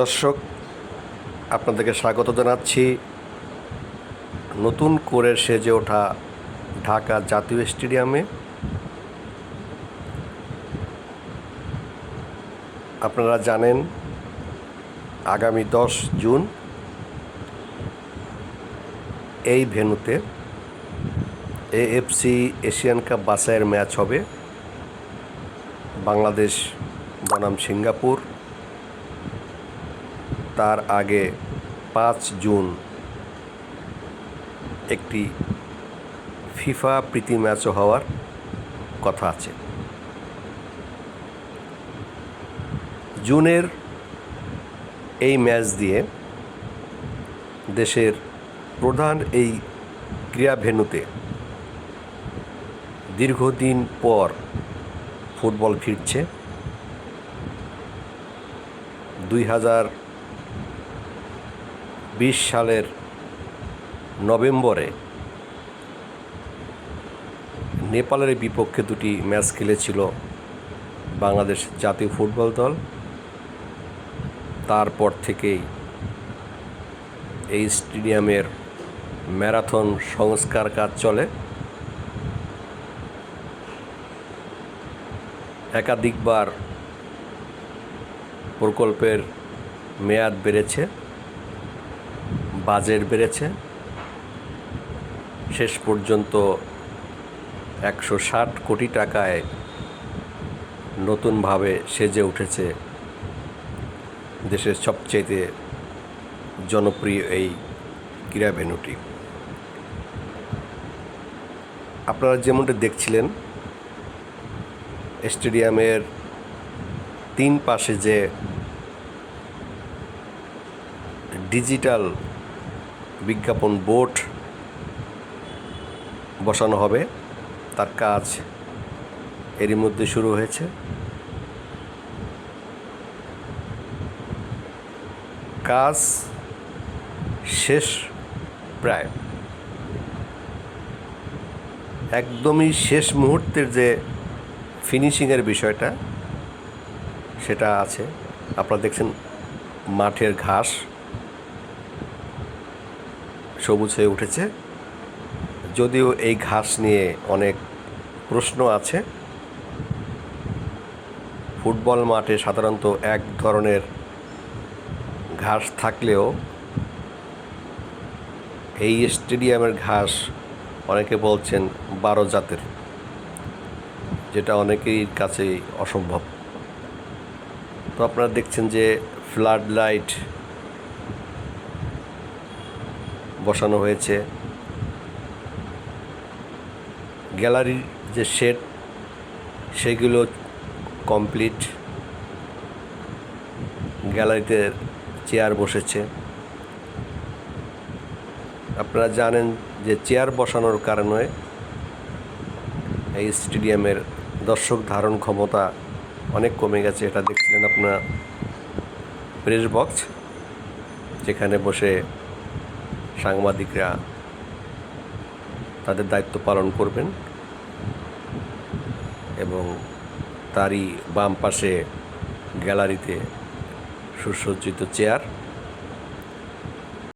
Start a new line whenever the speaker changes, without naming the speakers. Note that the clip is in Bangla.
দর্শক, আপনাদেরকে স্বাগত জানাচ্ছি। নতুন করে সেজে ওঠা ঢাকা জাতীয় স্টেডিয়ামে। আপনারা জানেন, আগামী দশ জুন এই ভেন্যুতে এএফসি এশিয়ান কাপ বাছাইয়ের ম্যাচ হবে। বাংলাদেশ বনাম সিঙ্গাপুর। তার আগে পাঁচ জুন একটি ফিফা প্রীতি ম্যাচও হওয়ার কথা আছে। জুনের এই ম্যাচ দিয়ে দেশের প্রধান এই ক্রীড়া ভেন্যুতে দীর্ঘদিন পর ফুটবল ফিরছে। দুই হাজার বিশ সালের নভেম্বরে নেপালের বিপক্ষে দুটি ম্যাচ খেলেছিল বাংলাদেশ জাতীয় ফুটবল দল। তারপর থেকেই এই স্টেডিয়ামের ম্যারাথন সংস্কার কাজ চলে। একাধিকবার প্রকল্পের মেয়াদ বেড়েছে। বাজেট বেড়েছে। শেষ পর্যন্ত একশো ষাট কোটি টাকায় নতুনভাবে সেজে উঠেছে দেশের সবচেয়ে জনপ্রিয় এই ক্রীড়া ভেন্যুটি আপনারা যেমনটা দেখছিলেন, স্টেডিয়ামের তিন পাশে যে ডিজিটাল বিজ্ঞাপন বোর্ড বসানো হবে। তার কাজ এরই মধ্যে শুরু হয়েছে। কাজ শেষ প্রায়। একদমই শেষ মুহূর্তের যে ফিনিশিংয়ের বিষয়টা, সেটা আছে। আপনারা দেখছেন মাঠের ঘাস। সবুজ হয়ে উঠেছে। যদিও এই ঘাস নিয়ে অনেক প্রশ্ন আছে। ফুটবল মাঠে সাধারণত এক ধরনের ঘাস থাকলেও এই স্টেডিয়ামের ঘাস অনেকে বলছেন বারো জাতের, যেটা অনেকেই কাছে অসম্ভব। তো আপনারা দেখছেন যে ফ্লাড লাইট বসানো হয়েছে। গ্যালারির যে শেড, সেগুলো কমপ্লিট। গ্যালারিতে চেয়ার বসেছে। আপনারা জানেন যে চেয়ার বসানোর কারণে এই স্টেডিয়ামের দর্শক ধারণ ক্ষমতা অনেক কমে গেছে। এটা দেখছিলেন আপনার প্রেস বক্স যেখানে বসে সাংবাদিকরা তাদের দায়িত্ব পালন করবেন এবং তারই বাম পাশে গ্যালারিতে সুসজ্জিত চেয়ার